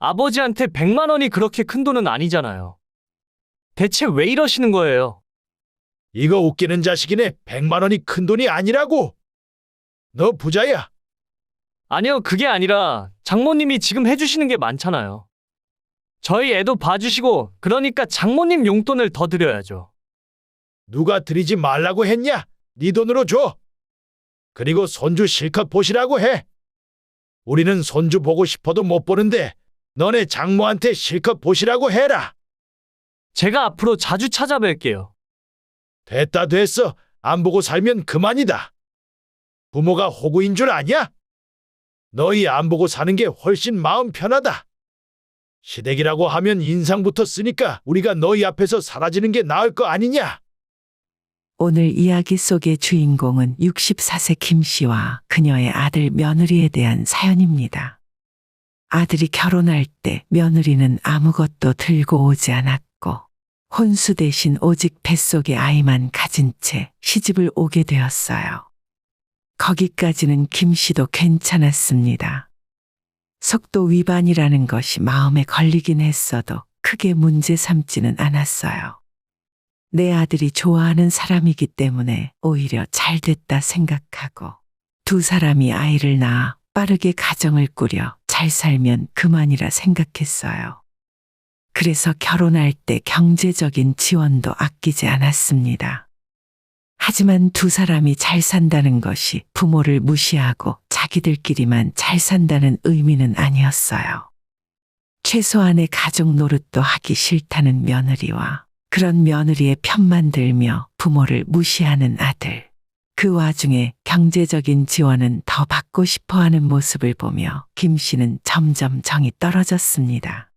아버지한테 100만 원이 그렇게 큰 돈은 아니잖아요. 대체 왜 이러시는 거예요? 이거 웃기는 자식이네. 100만 원이 큰 돈이 아니라고. 너 부자야. 아니요, 그게 아니라 장모님이 지금 해주시는 게 많잖아요. 저희 애도 봐주시고, 그러니까 장모님 용돈을 더 드려야죠. 누가 드리지 말라고 했냐? 네 돈으로 줘. 그리고 손주 실컷 보시라고 해. 우리는 손주 보고 싶어도 못 보는데 너네 장모한테 실컷 보시라고 해라. 제가 앞으로 자주 찾아뵐게요. 됐다 됐어. 안 보고 살면 그만이다. 부모가 호구인 줄 아냐? 너희 안 보고 사는 게 훨씬 마음 편하다. 시댁이라고 하면 인상부터 쓰니까 우리가 너희 앞에서 사라지는 게 나을 거 아니냐? 오늘 이야기 속의 주인공은 64세 김 씨와 그녀의 아들 며느리에 대한 사연입니다. 아들이 결혼할 때 며느리는 아무것도 들고 오지 않았고 혼수 대신 오직 뱃속의 아이만 가진 채 시집을 오게 되었어요. 거기까지는 김 씨도 괜찮았습니다. 속도 위반이라는 것이 마음에 걸리긴 했어도 크게 문제 삼지는 않았어요. 내 아들이 좋아하는 사람이기 때문에 오히려 잘 됐다 생각하고 두 사람이 아이를 낳아 빠르게 가정을 꾸려 잘 살면 그만이라 생각했어요. 그래서 결혼할 때 경제적인 지원도 아끼지 않았습니다. 하지만 두 사람이 잘 산다는 것이 부모를 무시하고 자기들끼리만 잘 산다는 의미는 아니었어요. 최소한의 가족 노릇도 하기 싫다는 며느리와 그런 며느리의 편만 들며 부모를 무시하는 아들. 그 와중에 경제적인 지원은 더 받고 싶어 하는 모습을 보며 김 씨는 점점 정이 떨어졌습니다.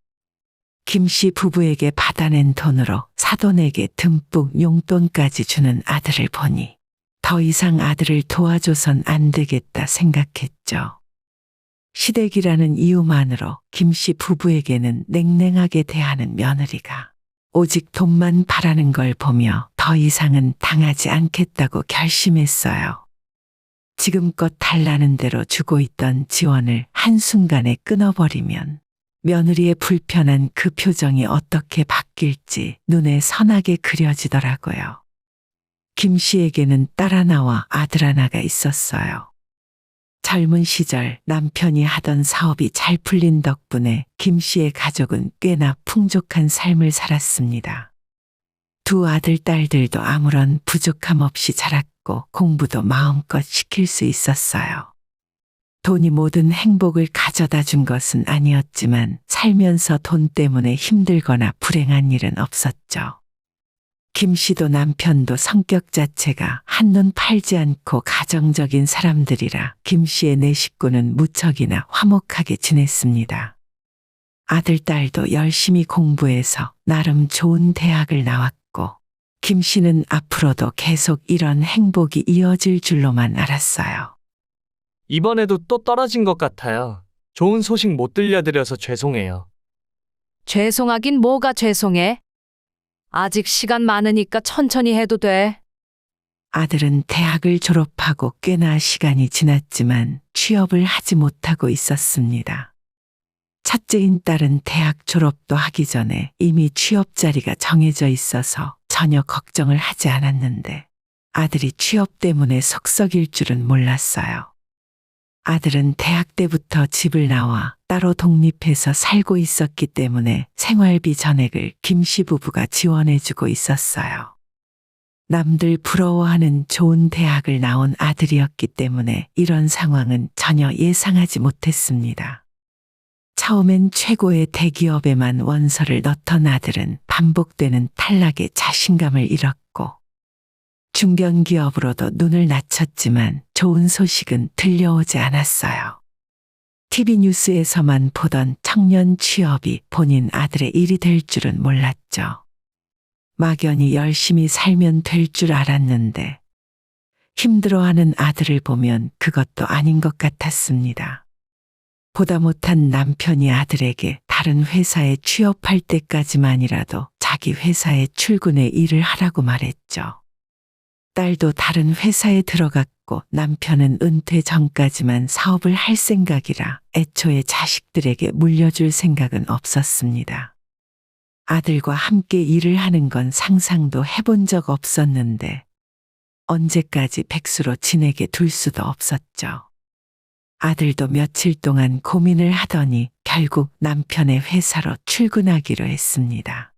김 씨 부부에게 받아낸 돈으로 사돈에게 듬뿍 용돈까지 주는 아들을 보니 더 이상 아들을 도와줘선 안 되겠다 생각했죠. 시댁이라는 이유만으로 김 씨 부부에게는 냉랭하게 대하는 며느리가 오직 돈만 바라는 걸 보며 더 이상은 당하지 않겠다고 결심했어요. 지금껏 달라는 대로 주고 있던 지원을 한순간에 끊어버리면 며느리의 불편한 그 표정이 어떻게 바뀔지 눈에 선하게 그려지더라고요. 김 씨에게는 딸 하나와 아들 하나가 있었어요. 젊은 시절 남편이 하던 사업이 잘 풀린 덕분에 김 씨의 가족은 꽤나 풍족한 삶을 살았습니다. 두 아들, 딸들도 아무런 부족함 없이 자랐고 공부도 마음껏 시킬 수 있었어요. 돈이 모든 행복을 가져다 준 것은 아니었지만 살면서 돈 때문에 힘들거나 불행한 일은 없었죠. 김 씨도 남편도 성격 자체가 한눈 팔지 않고 가정적인 사람들이라 김 씨의 네 식구는 무척이나 화목하게 지냈습니다. 아들, 딸도 열심히 공부해서 나름 좋은 대학을 나왔고, 김 씨는 앞으로도 계속 이런 행복이 이어질 줄로만 알았어요. 이번에도 또 떨어진 것 같아요. 좋은 소식 못 들려드려서 죄송해요. 죄송하긴 뭐가 죄송해? 아직 시간 많으니까 천천히 해도 돼. 아들은 대학을 졸업하고 꽤나 시간이 지났지만 취업을 하지 못하고 있었습니다. 첫째인 딸은 대학 졸업도 하기 전에 이미 취업 자리가 정해져 있어서 전혀 걱정을 하지 않았는데 아들이 취업 때문에 속썩일 줄은 몰랐어요. 아들은 대학 때부터 집을 나와 따로 독립해서 살고 있었기 때문에 생활비 전액을 김씨 부부가 지원해주고 있었어요. 남들 부러워하는 좋은 대학을 나온 아들이었기 때문에 이런 상황은 전혀 예상하지 못했습니다. 처음엔 최고의 대기업에만 원서를 넣던 아들은 반복되는 탈락에 자신감을 잃었고 중견 기업으로도 눈을 낮췄지만 좋은 소식은 들려오지 않았어요. TV 뉴스에서만 보던 청년 취업이 본인 아들의 일이 될 줄은 몰랐죠. 막연히 열심히 살면 될 줄 알았는데 힘들어하는 아들을 보면 그것도 아닌 것 같았습니다. 보다 못한 남편이 아들에게 다른 회사에 취업할 때까지만이라도 자기 회사에 출근해 일을 하라고 말했죠. 딸도 다른 회사에 들어갔고 남편은 은퇴 전까지만 사업을 할 생각이라 애초에 자식들에게 물려줄 생각은 없었습니다. 아들과 함께 일을 하는 건 상상도 해본 적 없었는데 언제까지 백수로 지내게 둘 수도 없었죠. 아들도 며칠 동안 고민을 하더니 결국 남편의 회사로 출근하기로 했습니다.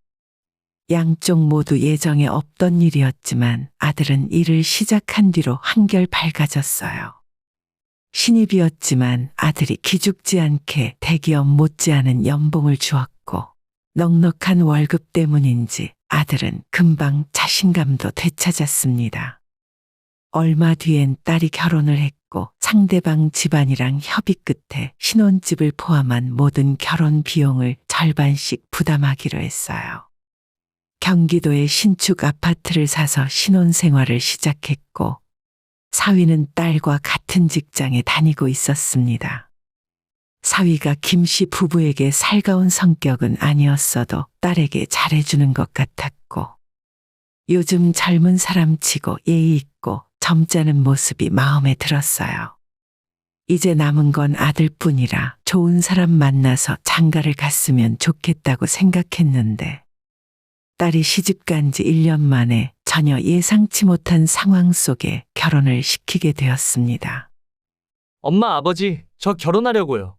양쪽 모두 예정에 없던 일이었지만 아들은 일을 시작한 뒤로 한결 밝아졌어요. 신입이었지만 아들이 기죽지 않게 대기업 못지않은 연봉을 주었고 넉넉한 월급 때문인지 아들은 금방 자신감도 되찾았습니다. 얼마 뒤엔 딸이 결혼을 했고 상대방 집안이랑 협의 끝에 신혼집을 포함한 모든 결혼 비용을 절반씩 부담하기로 했어요. 경기도에 신축 아파트를 사서 신혼 생활을 시작했고 사위는 딸과 같은 직장에 다니고 있었습니다. 사위가 김 씨 부부에게 살가운 성격은 아니었어도 딸에게 잘해주는 것 같았고 요즘 젊은 사람 치고 예의 있고 점잖은 모습이 마음에 들었어요. 이제 남은 건 아들뿐이라 좋은 사람 만나서 장가를 갔으면 좋겠다고 생각했는데 딸이 시집 간 지 1년 만에 전혀 예상치 못한 상황 속에 결혼을 시키게 되었습니다. 엄마, 아버지, 저 결혼하려고요.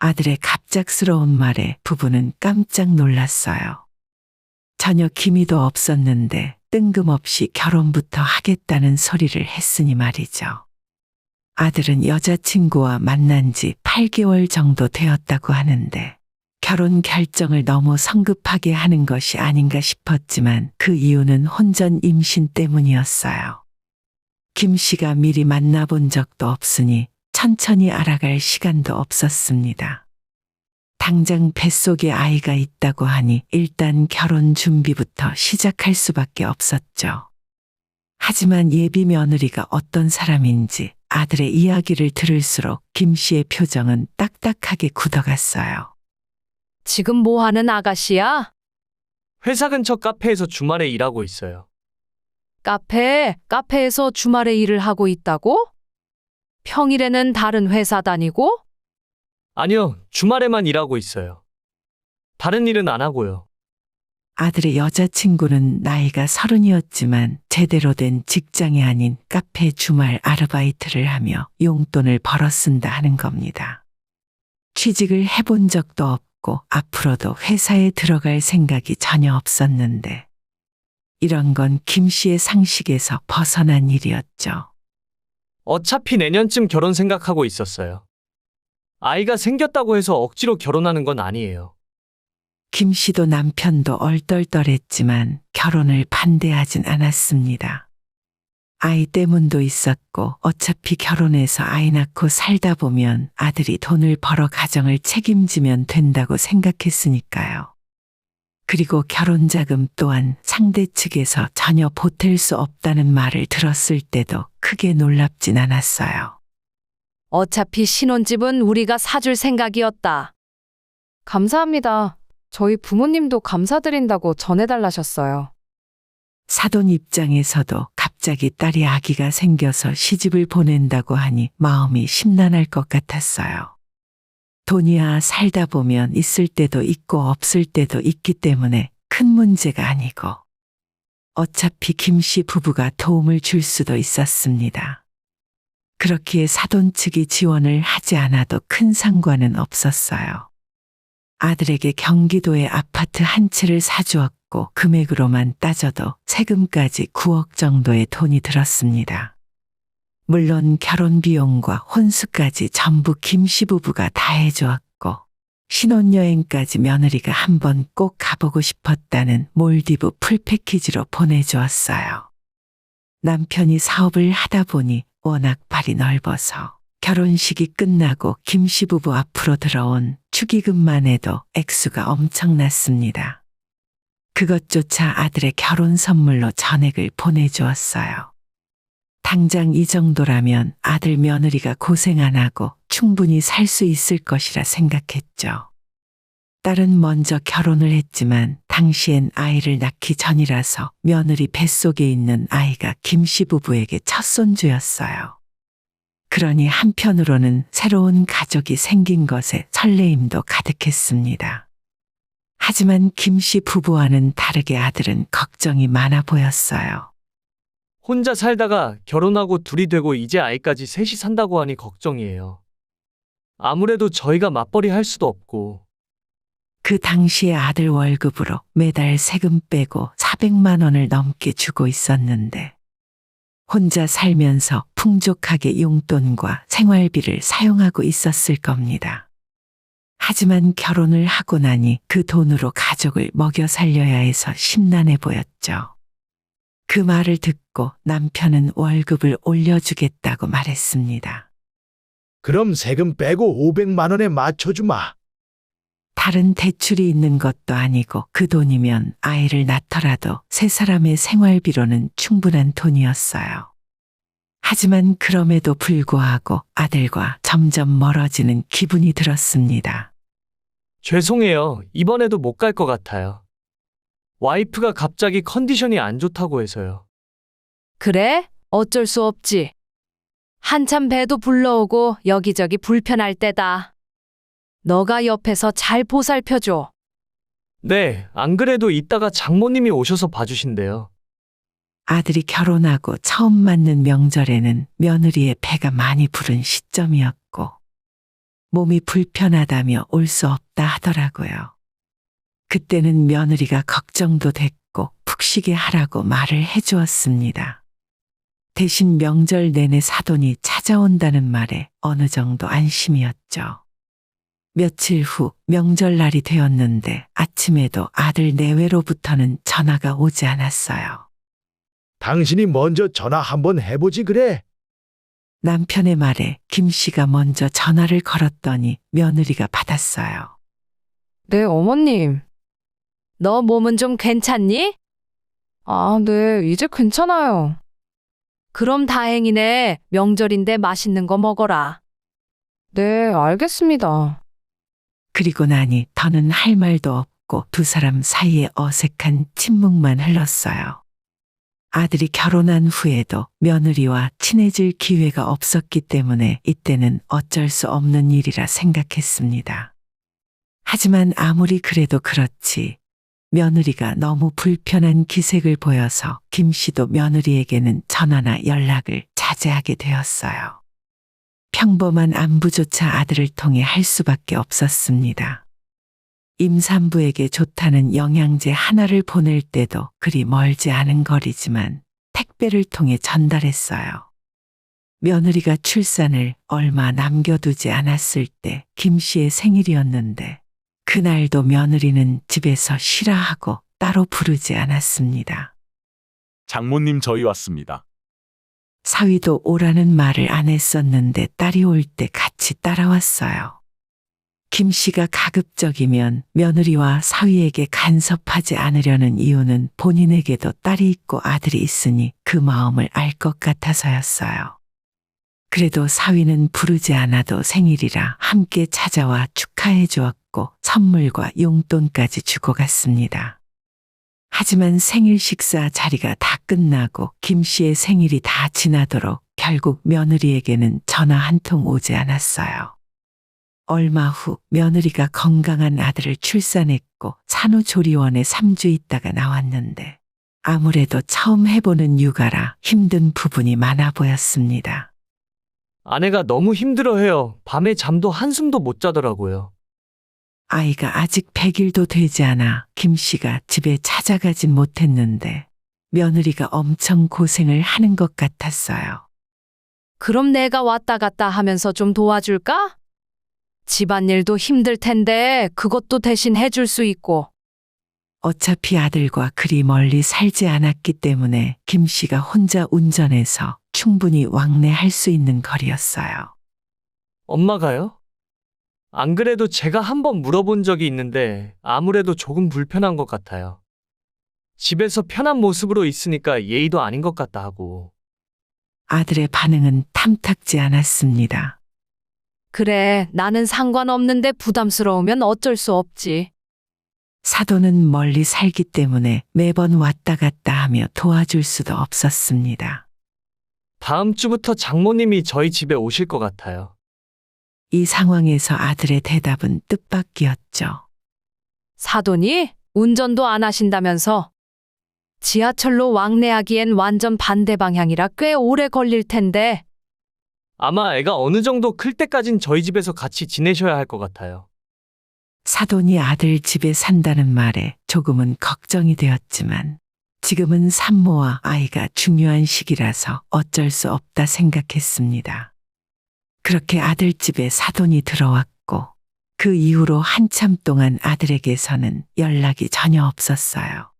아들의 갑작스러운 말에 부부는 깜짝 놀랐어요. 전혀 기미도 없었는데 뜬금없이 결혼부터 하겠다는 소리를 했으니 말이죠. 아들은 여자친구와 만난 지 8개월 정도 되었다고 하는데 결혼 결정을 너무 성급하게 하는 것이 아닌가 싶었지만 그 이유는 혼전 임신 때문이었어요. 김 씨가 미리 만나본 적도 없으니 천천히 알아갈 시간도 없었습니다. 당장 뱃속에 아이가 있다고 하니 일단 결혼 준비부터 시작할 수밖에 없었죠. 하지만 예비 며느리가 어떤 사람인지 아들의 이야기를 들을수록 김 씨의 표정은 딱딱하게 굳어갔어요. 지금 뭐 하는 아가씨야? 회사 근처 카페에서 주말에 일하고 있어요. 카페, 카페에서 주말에 일을 하고 있다고? 평일에는 다른 회사 다니고? 아니요, 주말에만 일하고 있어요. 다른 일은 안 하고요. 아들의 여자친구는 나이가 서른이었지만 제대로 된 직장이 아닌 카페 주말 아르바이트를 하며 용돈을 벌어 쓴다 하는 겁니다. 취직을 해본 적도 없고 앞으로도 회사에 들어갈 생각이 전혀 없었는데 이런 건 김 씨의 상식에서 벗어난 일이었죠. 어차피 내년쯤 결혼 생각하고 있었어요. 아이가 생겼다고 해서 억지로 결혼하는 건 아니에요. 김 씨도 남편도 얼떨떨했지만 결혼을 반대하진 않았습니다. 아이 때문도 있었고 어차피 결혼해서 아이 낳고 살다 보면 아들이 돈을 벌어 가정을 책임지면 된다고 생각했으니까요. 그리고 결혼 자금 또한 상대 측에서 전혀 보탤 수 없다는 말을 들었을 때도 크게 놀랍진 않았어요. 어차피 신혼집은 우리가 사줄 생각이었다. 감사합니다. 저희 부모님도 감사드린다고 전해달라셨어요. 사돈 입장에서도 갑자기 딸이 아기가 생겨서 시집을 보낸다고 하니 마음이 심란할 것 같았어요. 돈이야 살다 보면 있을 때도 있고 없을 때도 있기 때문에 큰 문제가 아니고 어차피 김 씨 부부가 도움을 줄 수도 있었습니다. 그렇기에 사돈 측이 지원을 하지 않아도 큰 상관은 없었어요. 아들에게 경기도에 아파트 한 채를 사주었고 금액으로만 따져도 세금까지 9억 정도의 돈이 들었습니다. 물론 결혼 비용과 혼수까지 전부 김씨 부부가 다 해주었고 신혼여행까지 며느리가 한번 꼭 가보고 싶었다는 몰디브 풀패키지로 보내주었어요. 남편이 사업을 하다 보니 워낙 발이 넓어서 결혼식이 끝나고 김 씨 부부 앞으로 들어온 축의금만 해도 액수가 엄청났습니다. 그것조차 아들의 결혼 선물로 전액을 보내주었어요. 당장 이 정도라면 아들 며느리가 고생 안 하고 충분히 살 수 있을 것이라 생각했죠. 딸은 먼저 결혼을 했지만 당시엔 아이를 낳기 전이라서 며느리 뱃속에 있는 아이가 김 씨 부부에게 첫 손주였어요. 그러니 한편으로는 새로운 가족이 생긴 것에 설레임도 가득했습니다. 하지만 김 씨 부부와는 다르게 아들은 걱정이 많아 보였어요. 혼자 살다가 결혼하고 둘이 되고 이제 아이까지 셋이 산다고 하니 걱정이에요. 아무래도 저희가 맞벌이 할 수도 없고 그 당시에 아들 월급으로 매달 세금 빼고 400만 원을 넘게 주고 있었는데 혼자 살면서 풍족하게 용돈과 생활비를 사용하고 있었을 겁니다. 하지만 결혼을 하고 나니 그 돈으로 가족을 먹여 살려야 해서 심란해 보였죠. 그 말을 듣고 남편은 월급을 올려주겠다고 말했습니다. 그럼 세금 빼고 500만 원에 맞춰주마. 다른 대출이 있는 것도 아니고 그 돈이면 아이를 낳더라도 세 사람의 생활비로는 충분한 돈이었어요. 하지만 그럼에도 불구하고 아들과 점점 멀어지는 기분이 들었습니다. 죄송해요. 이번에도 못 갈 것 같아요. 와이프가 갑자기 컨디션이 안 좋다고 해서요. 그래? 어쩔 수 없지. 한참 배도 불러오고 여기저기 불편할 때다. 너가 옆에서 잘 보살펴줘. 네, 안 그래도 이따가 장모님이 오셔서 봐주신대요. 아들이 결혼하고 처음 맞는 명절에는 며느리의 배가 많이 부른 시점이었고 몸이 불편하다며 올 수 없다 하더라고요. 그때는 며느리가 걱정도 됐고 푹 쉬게 하라고 말을 해주었습니다. 대신 명절 내내 사돈이 찾아온다는 말에 어느 정도 안심이었죠. 며칠 후 명절날이 되었는데 아침에도 아들 내외로부터는 전화가 오지 않았어요. 당신이 먼저 전화 한번 해보지 그래. 남편의 말에 김 씨가 먼저 전화를 걸었더니 며느리가 받았어요. 네, 어머님. 너 몸은 좀 괜찮니? 아, 네, 이제 괜찮아요. 그럼 다행이네. 명절인데 맛있는 거 먹어라. 네, 알겠습니다. 그리고 나니 더는 할 말도 없고 두 사람 사이에 어색한 침묵만 흘렀어요. 아들이 결혼한 후에도 며느리와 친해질 기회가 없었기 때문에 이때는 어쩔 수 없는 일이라 생각했습니다. 하지만 아무리 그래도 그렇지 며느리가 너무 불편한 기색을 보여서 김 씨도 며느리에게는 전화나 연락을 자제하게 되었어요. 평범한 안부조차 아들을 통해 할 수밖에 없었습니다. 임산부에게 좋다는 영양제 하나를 보낼 때도 그리 멀지 않은 거리지만 택배를 통해 전달했어요. 며느리가 출산을 얼마 남겨두지 않았을 때 김 씨의 생일이었는데 그날도 며느리는 집에서 쉬라 하고 따로 부르지 않았습니다. 장모님 저희 왔습니다. 사위도 오라는 말을 안 했었는데 딸이 올 때 같이 따라왔어요. 김 씨가 가급적이면 며느리와 사위에게 간섭하지 않으려는 이유는 본인에게도 딸이 있고 아들이 있으니 그 마음을 알 것 같아서였어요. 그래도 사위는 부르지 않아도 생일이라 함께 찾아와 축하해 주었고 선물과 용돈까지 주고 갔습니다. 하지만 생일 식사 자리가 다 끝나고 김 씨의 생일이 다 지나도록 결국 며느리에게는 전화 한 통 오지 않았어요. 얼마 후 며느리가 건강한 아들을 출산했고 산후조리원에 3주 있다가 나왔는데 아무래도 처음 해보는 육아라 힘든 부분이 많아 보였습니다. 아내가 너무 힘들어해요. 밤에 잠도 한숨도 못 자더라고요. 아이가 아직 100일도 되지 않아 김 씨가 집에 찾아가진 못했는데 며느리가 엄청 고생을 하는 것 같았어요. 그럼 내가 왔다 갔다 하면서 좀 도와줄까? 집안일도 힘들 텐데 그것도 대신 해줄 수 있고. 어차피 아들과 그리 멀리 살지 않았기 때문에 김 씨가 혼자 운전해서 충분히 왕래할 수 있는 거리였어요. 엄마가요? 안 그래도 제가 한번 물어본 적이 있는데 아무래도 조금 불편한 것 같아요. 집에서 편한 모습으로 있으니까 예의도 아닌 것 같다 하고. 아들의 반응은 탐탁지 않았습니다. 그래, 나는 상관없는데 부담스러우면 어쩔 수 없지. 사돈은 멀리 살기 때문에 매번 왔다 갔다 하며 도와줄 수도 없었습니다. 다음 주부터 장모님이 저희 집에 오실 것 같아요. 이 상황에서 아들의 대답은 뜻밖이었죠. 사돈이 운전도 안 하신다면서 지하철로 왕래하기엔 완전 반대 방향이라 꽤 오래 걸릴 텐데 아마 애가 어느 정도 클 때까진 저희 집에서 같이 지내셔야 할 것 같아요. 사돈이 아들 집에 산다는 말에 조금은 걱정이 되었지만 지금은 산모와 아이가 중요한 시기라서 어쩔 수 없다 생각했습니다. 그렇게 아들 집에 사돈이 들어왔고 그 이후로 한참 동안 아들에게서는 연락이 전혀 없었어요.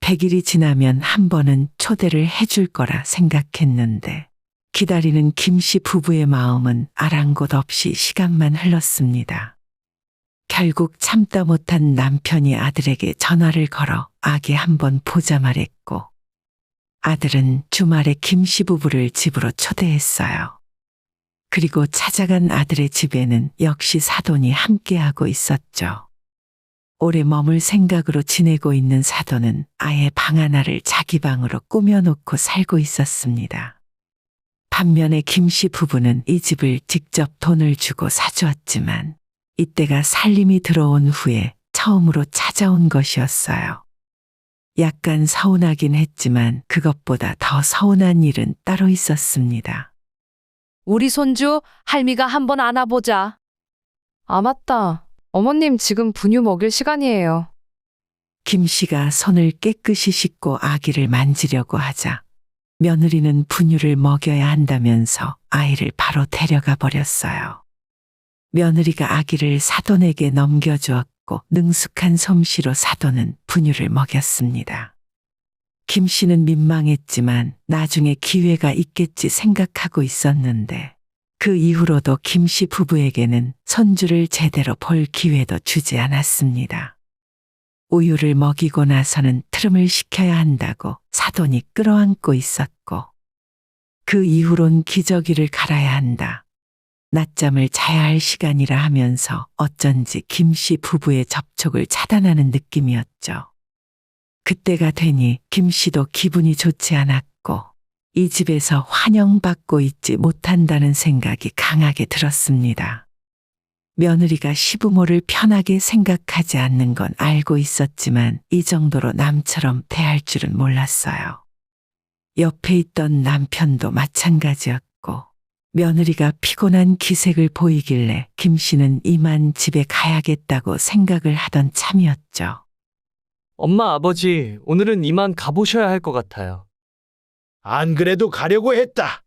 100일이 지나면 한 번은 초대를 해줄 거라 생각했는데 기다리는 김씨 부부의 마음은 아랑곳 없이 시간만 흘렀습니다. 결국 참다 못한 남편이 아들에게 전화를 걸어 아기 한번 보자 말했고 아들은 주말에 김씨 부부를 집으로 초대했어요. 그리고 찾아간 아들의 집에는 역시 사돈이 함께하고 있었죠. 오래 머물 생각으로 지내고 있는 사돈은 아예 방 하나를 자기 방으로 꾸며놓고 살고 있었습니다. 반면에 김씨 부부는 이 집을 직접 돈을 주고 사주었지만 이때가 살림이 들어온 후에 처음으로 찾아온 것이었어요. 약간 서운하긴 했지만 그것보다 더 서운한 일은 따로 있었습니다. 우리 손주 할미가 한번 안아보자. 아 맞다. 어머님 지금 분유 먹일 시간이에요. 김 씨가 손을 깨끗이 씻고 아기를 만지려고 하자 며느리는 분유를 먹여야 한다면서 아이를 바로 데려가 버렸어요. 며느리가 아기를 사돈에게 넘겨주었고 능숙한 솜씨로 사돈은 분유를 먹였습니다. 김 씨는 민망했지만 나중에 기회가 있겠지 생각하고 있었는데 그 이후로도 김 씨 부부에게는 손주를 제대로 볼 기회도 주지 않았습니다. 우유를 먹이고 나서는 트름을 시켜야 한다고 사돈이 끌어안고 있었고 그 이후론 기저귀를 갈아야 한다. 낮잠을 자야 할 시간이라 하면서 어쩐지 김 씨 부부의 접촉을 차단하는 느낌이었죠. 그때가 되니 김 씨도 기분이 좋지 않았고 이 집에서 환영받고 있지 못한다는 생각이 강하게 들었습니다. 며느리가 시부모를 편하게 생각하지 않는 건 알고 있었지만 이 정도로 남처럼 대할 줄은 몰랐어요. 옆에 있던 남편도 마찬가지였고 며느리가 피곤한 기색을 보이길래 김 씨는 이만 집에 가야겠다고 생각을 하던 참이었죠. 엄마, 아버지, 오늘은 이만 가보셔야 할 것 같아요. 안 그래도 가려고 했다.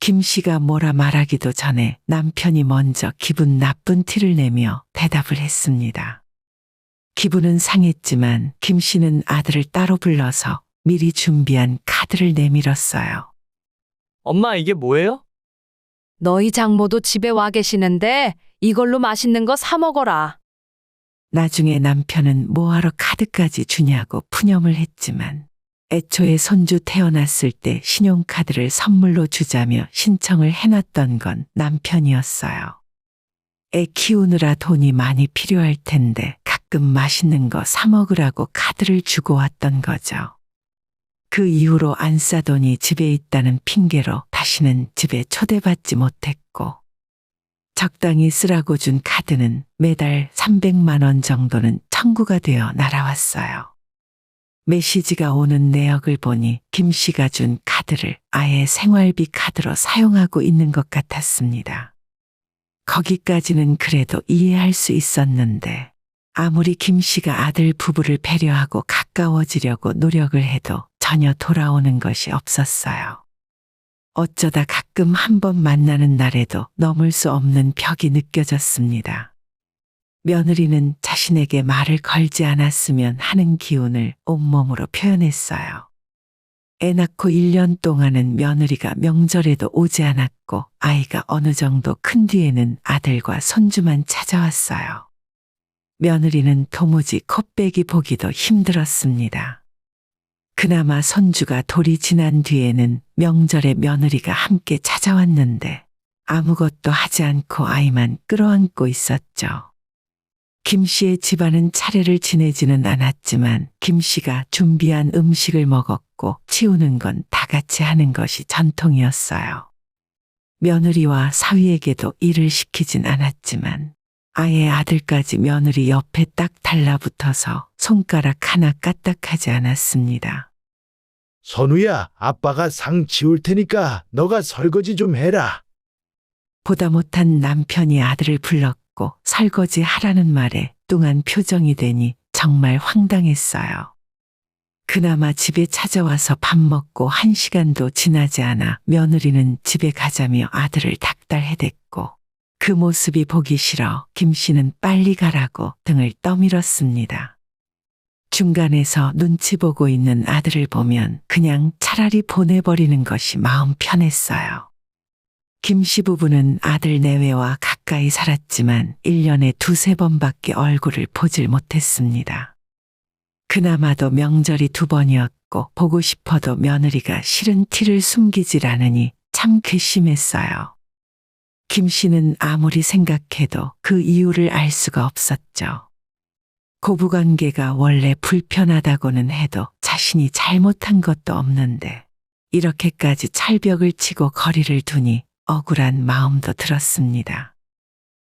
김 씨가 뭐라 말하기도 전에 남편이 먼저 기분 나쁜 티를 내며 대답을 했습니다. 기분은 상했지만 김 씨는 아들을 따로 불러서 미리 준비한 카드를 내밀었어요. 엄마, 이게 뭐예요? 너희 장모도 집에 와 계시는데 이걸로 맛있는 거 사 먹어라. 나중에 남편은 뭐하러 카드까지 주냐고 푸념을 했지만 애초에 손주 태어났을 때 신용카드를 선물로 주자며 신청을 해놨던 건 남편이었어요. 애 키우느라 돈이 많이 필요할 텐데 가끔 맛있는 거 사 먹으라고 카드를 주고 왔던 거죠. 그 이후로 안 싸돈이 집에 있다는 핑계로 다시는 집에 초대받지 못했고 적당히 쓰라고 준 카드는 매달 300만 원 정도는 청구가 되어 날아왔어요. 메시지가 오는 내역을 보니 김 씨가 준 카드를 아예 생활비 카드로 사용하고 있는 것 같았습니다. 거기까지는 그래도 이해할 수 있었는데 아무리 김 씨가 아들 부부를 배려하고 가까워지려고 노력을 해도 전혀 돌아오는 것이 없었어요. 어쩌다 가끔 한 번 만나는 날에도 넘을 수 없는 벽이 느껴졌습니다. 며느리는 자신에게 말을 걸지 않았으면 하는 기운을 온몸으로 표현했어요. 애 낳고 1년 동안은 며느리가 명절에도 오지 않았고 아이가 어느 정도 큰 뒤에는 아들과 손주만 찾아왔어요. 며느리는 도무지 콧배기 보기도 힘들었습니다. 그나마 손주가 돌이 지난 뒤에는 명절에 며느리가 함께 찾아왔는데 아무것도 하지 않고 아이만 끌어안고 있었죠. 김 씨의 집안은 차례를 지내지는 않았지만 김 씨가 준비한 음식을 먹었고 치우는 건 다 같이 하는 것이 전통이었어요. 며느리와 사위에게도 일을 시키진 않았지만 아예 아들까지 며느리 옆에 딱 달라붙어서 손가락 하나 까딱하지 않았습니다. 선우야, 아빠가 상 치울 테니까 너가 설거지 좀 해라. 보다 못한 남편이 아들을 불렀고 설거지 하라는 말에 뚱한 표정이 되니 정말 황당했어요. 그나마 집에 찾아와서 밥 먹고 한 시간도 지나지 않아 며느리는 집에 가자며 아들을 닥달해댔고 그 모습이 보기 싫어 김 씨는 빨리 가라고 등을 떠밀었습니다. 중간에서 눈치 보고 있는 아들을 보면 그냥 차라리 보내버리는 것이 마음 편했어요. 김 씨 부부는 아들 내외와 가까이 살았지만 1년에 두세 번밖에 얼굴을 보질 못했습니다. 그나마도 명절이 두 번이었고 보고 싶어도 며느리가 싫은 티를 숨기질 않으니 참 괘씸했어요. 김 씨는 아무리 생각해도 그 이유를 알 수가 없었죠. 고부관계가 원래 불편하다고는 해도 자신이 잘못한 것도 없는데 이렇게까지 철벽을 치고 거리를 두니 억울한 마음도 들었습니다.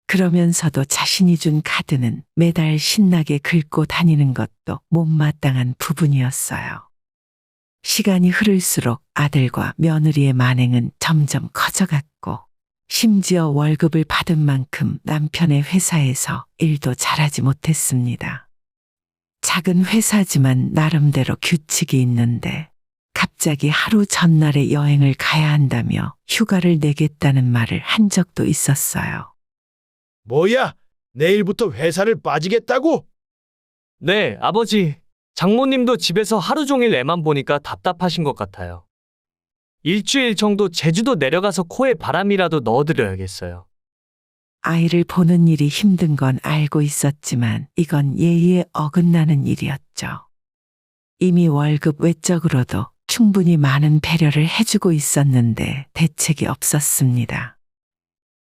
그러면서도 자신이 준 카드는 매달 신나게 긁고 다니는 것도 못마땅한 부분이었어요. 시간이 흐를수록 아들과 며느리의 만행은 점점 커져갔고, 심지어 월급을 받은 만큼 남편의 회사에서 일도 잘하지 못했습니다. 작은 회사지만 나름대로 규칙이 있는데, 갑자기 하루 전날에 여행을 가야 한다며 휴가를 내겠다는 말을 한 적도 있었어요. 뭐야? 내일부터 회사를 빠지겠다고? 네, 아버지. 장모님도 집에서 하루 종일 애만 보니까 답답하신 것 같아요. 일주일 정도 제주도 내려가서 코에 바람이라도 넣어드려야겠어요. 아이를 보는 일이 힘든 건 알고 있었지만 이건 예의에 어긋나는 일이었죠. 이미 월급 외적으로도 충분히 많은 배려를 해주고 있었는데 대책이 없었습니다.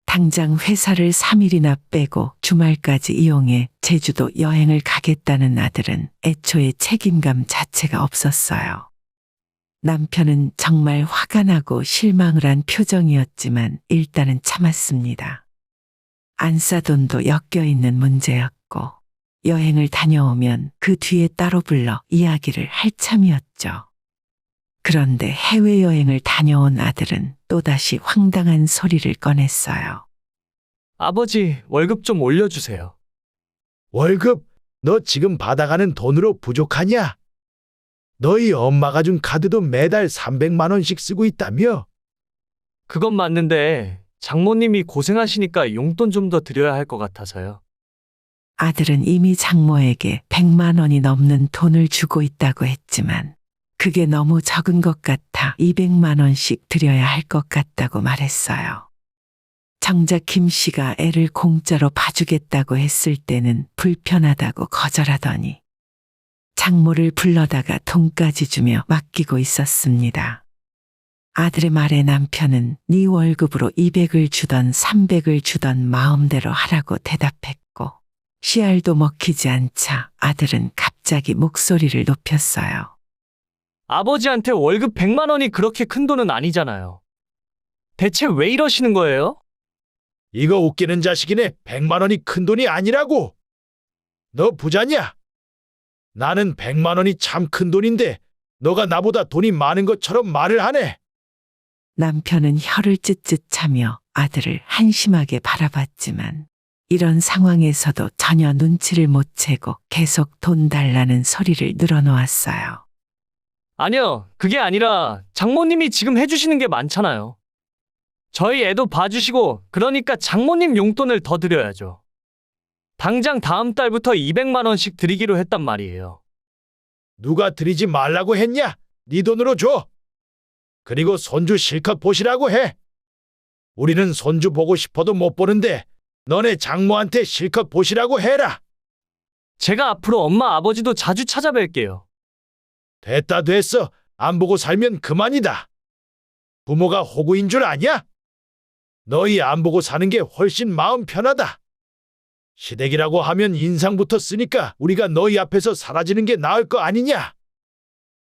당장 회사를 3일이나 빼고 주말까지 이용해 제주도 여행을 가겠다는 아들은 애초에 책임감 자체가 없었어요. 남편은 정말 화가 나고 실망을 한 표정이었지만 일단은 참았습니다. 안 싸돈도 엮여 있는 문제였고 여행을 다녀오면 그 뒤에 따로 불러 이야기를 할 참이었죠. 그런데 해외여행을 다녀온 아들은 또다시 황당한 소리를 꺼냈어요. 아버지, 월급 좀 올려주세요. 월급 너 지금 받아가는 돈으로 부족하냐? 너희 엄마가 준 카드도 매달 300만 원씩 쓰고 있다며? 그건 맞는데 장모님이 고생하시니까 용돈 좀 더 드려야 할 것 같아서요. 아들은 이미 장모에게 100만 원이 넘는 돈을 주고 있다고 했지만 그게 너무 적은 것 같아 200만 원씩 드려야 할 것 같다고 말했어요. 정작 김 씨가 애를 공짜로 봐주겠다고 했을 때는 불편하다고 거절하더니 장모를 불러다가 돈까지 주며 맡기고 있었습니다. 아들의 말에 남편은 네 월급으로 200을 주던 300을 주던 마음대로 하라고 대답했고 씨알도 먹히지 않자 아들은 갑자기 목소리를 높였어요. 아버지한테 월급 100만 원이 그렇게 큰 돈은 아니잖아요. 대체 왜 이러시는 거예요? 이거 웃기는 자식이네. 100만 원이 큰 돈이 아니라고. 너 부자냐? 나는 100만 원이 참 큰 돈인데 너가 나보다 돈이 많은 것처럼 말을 하네. 남편은 혀를 찢찢 차며 아들을 한심하게 바라봤지만 이런 상황에서도 전혀 눈치를 못 채고 계속 돈 달라는 소리를 늘어놓았어요. 아니요, 그게 아니라 장모님이 지금 해주시는 게 많잖아요. 저희 애도 봐주시고, 그러니까 장모님 용돈을 더 드려야죠. 당장 다음 달부터 200만 원씩 드리기로 했단 말이에요. 누가 드리지 말라고 했냐? 네 돈으로 줘. 그리고 손주 실컷 보시라고 해. 우리는 손주 보고 싶어도 못 보는데 너네 장모한테 실컷 보시라고 해라. 제가 앞으로 엄마 아버지도 자주 찾아뵐게요. 됐다 됐어. 안 보고 살면 그만이다. 부모가 호구인 줄 아냐? 너희 안 보고 사는 게 훨씬 마음 편하다. 시댁이라고 하면 인상부터 쓰니까 우리가 너희 앞에서 사라지는 게 나을 거 아니냐?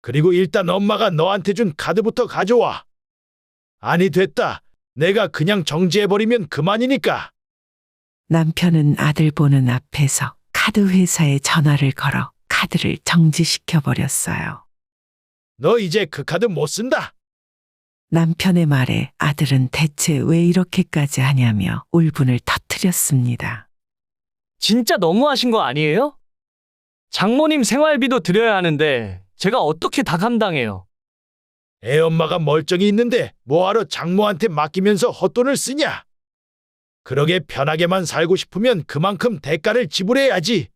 그리고 일단 엄마가 너한테 준 카드부터 가져와. 아니 됐다. 내가 그냥 정지해버리면 그만이니까. 남편은 아들 보는 앞에서 카드 회사에 전화를 걸어 카드를 정지시켜 버렸어요. 너 이제 그 카드 못 쓴다. 남편의 말에 아들은 대체 왜 이렇게까지 하냐며 울분을 터뜨렸습니다. 진짜 너무하신 거 아니에요? 장모님 생활비도 드려야 하는데 제가 어떻게 다 감당해요? 애 엄마가 멀쩡히 있는데 뭐하러 장모한테 맡기면서 헛돈을 쓰냐? 그러게 편하게만 살고 싶으면 그만큼 대가를 지불해야지.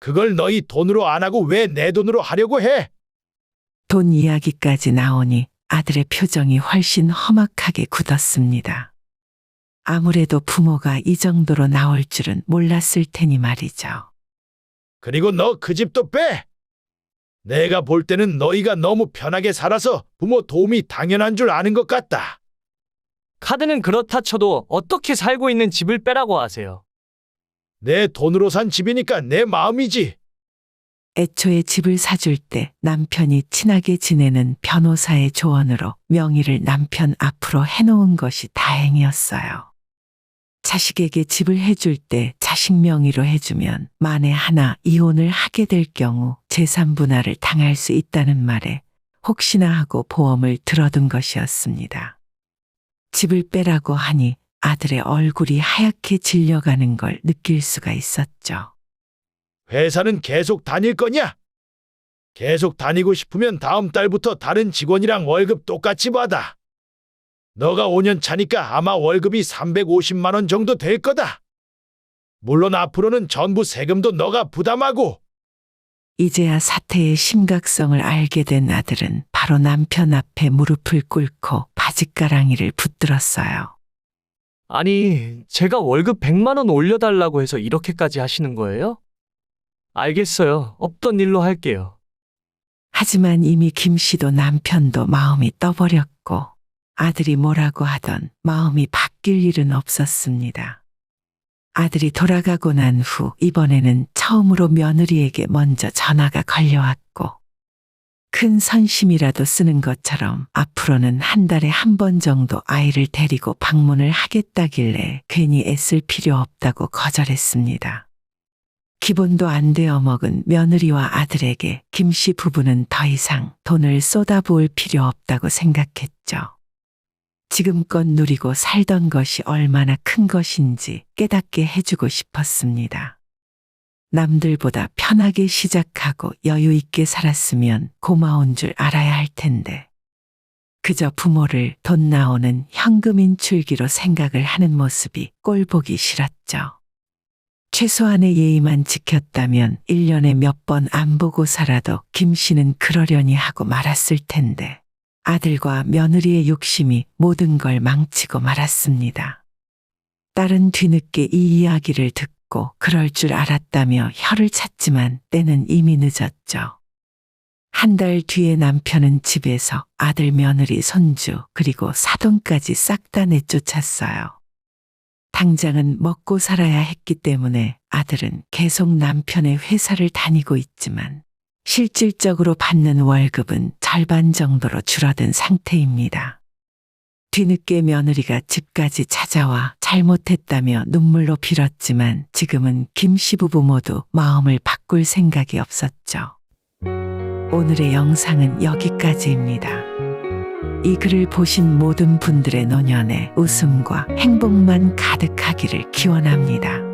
그걸 너희 돈으로 안 하고 왜 내 돈으로 하려고 해? 돈 이야기까지 나오니 아들의 표정이 훨씬 험악하게 굳었습니다. 아무래도 부모가 이 정도로 나올 줄은 몰랐을 테니 말이죠. 그리고 너 그 집도 빼. 내가 볼 때는 너희가 너무 편하게 살아서 부모 도움이 당연한 줄 아는 것 같다. 카드는 그렇다 쳐도 어떻게 살고 있는 집을 빼라고 하세요. 내 돈으로 산 집이니까 내 마음이지. 애초에 집을 사줄 때 남편이 친하게 지내는 변호사의 조언으로 명의를 남편 앞으로 해놓은 것이 다행이었어요. 자식에게 집을 해줄 때 자식 명의로 해주면 만에 하나 이혼을 하게 될 경우 재산 분할을 당할 수 있다는 말에 혹시나 하고 보험을 들어둔 것이었습니다. 집을 빼라고 하니 아들의 얼굴이 하얗게 질려가는 걸 느낄 수가 있었죠. 회사는 계속 다닐 거냐? 계속 다니고 싶으면 다음 달부터 다른 직원이랑 월급 똑같이 받아. 너가 5년 차니까 아마 월급이 350만 원 정도 될 거다. 물론 앞으로는 전부 세금도 너가 부담하고 이제야 사태의 심각성을 알게 된 아들은 바로 남편 앞에 무릎을 꿇고 바짓가랑이를 붙들었어요. 아니, 제가 월급 100만 원 올려달라고 해서 이렇게까지 하시는 거예요? 알겠어요. 없던 일로 할게요. 하지만 이미 김 씨도 남편도 마음이 떠버렸고 아들이 뭐라고 하던 마음이 바뀔 일은 없었습니다. 아들이 돌아가고 난 후 이번에는 처음으로 며느리에게 먼저 전화가 걸려왔고 큰 선심이라도 쓰는 것처럼 앞으로는 한 달에 한 번 정도 아이를 데리고 방문을 하겠다길래 괜히 애쓸 필요 없다고 거절했습니다. 기본도 안 되어 먹은 며느리와 아들에게 김 씨 부부는 더 이상 돈을 쏟아부을 필요 없다고 생각했죠. 지금껏 누리고 살던 것이 얼마나 큰 것인지 깨닫게 해주고 싶었습니다. 남들보다 편하게 시작하고 여유 있게 살았으면 고마운 줄 알아야 할 텐데. 그저 부모를 돈 나오는 현금인 줄기로 생각을 하는 모습이 꼴보기 싫었죠. 최소한의 예의만 지켰다면 1년에 몇 번 안 보고 살아도 김 씨는 그러려니 하고 말았을 텐데 아들과 며느리의 욕심이 모든 걸 망치고 말았습니다. 딸은 뒤늦게 이 이야기를 듣고 그럴 줄 알았다며 혀를 찼지만 때는 이미 늦었죠. 한 달 뒤에 남편은 집에서 아들 며느리 손주 그리고 사돈까지 싹 다 내쫓았어요. 당장은 먹고 살아야 했기 때문에 아들은 계속 남편의 회사를 다니고 있지만 실질적으로 받는 월급은 절반 정도로 줄어든 상태입니다. 뒤늦게 며느리가 집까지 찾아와 잘못했다며 눈물로 빌었지만 지금은 김씨 부부 모두 마음을 바꿀 생각이 없었죠. 오늘의 영상은 여기까지입니다. 이 글을 보신 모든 분들의 노년에 웃음과 행복만 가득하기를 기원합니다.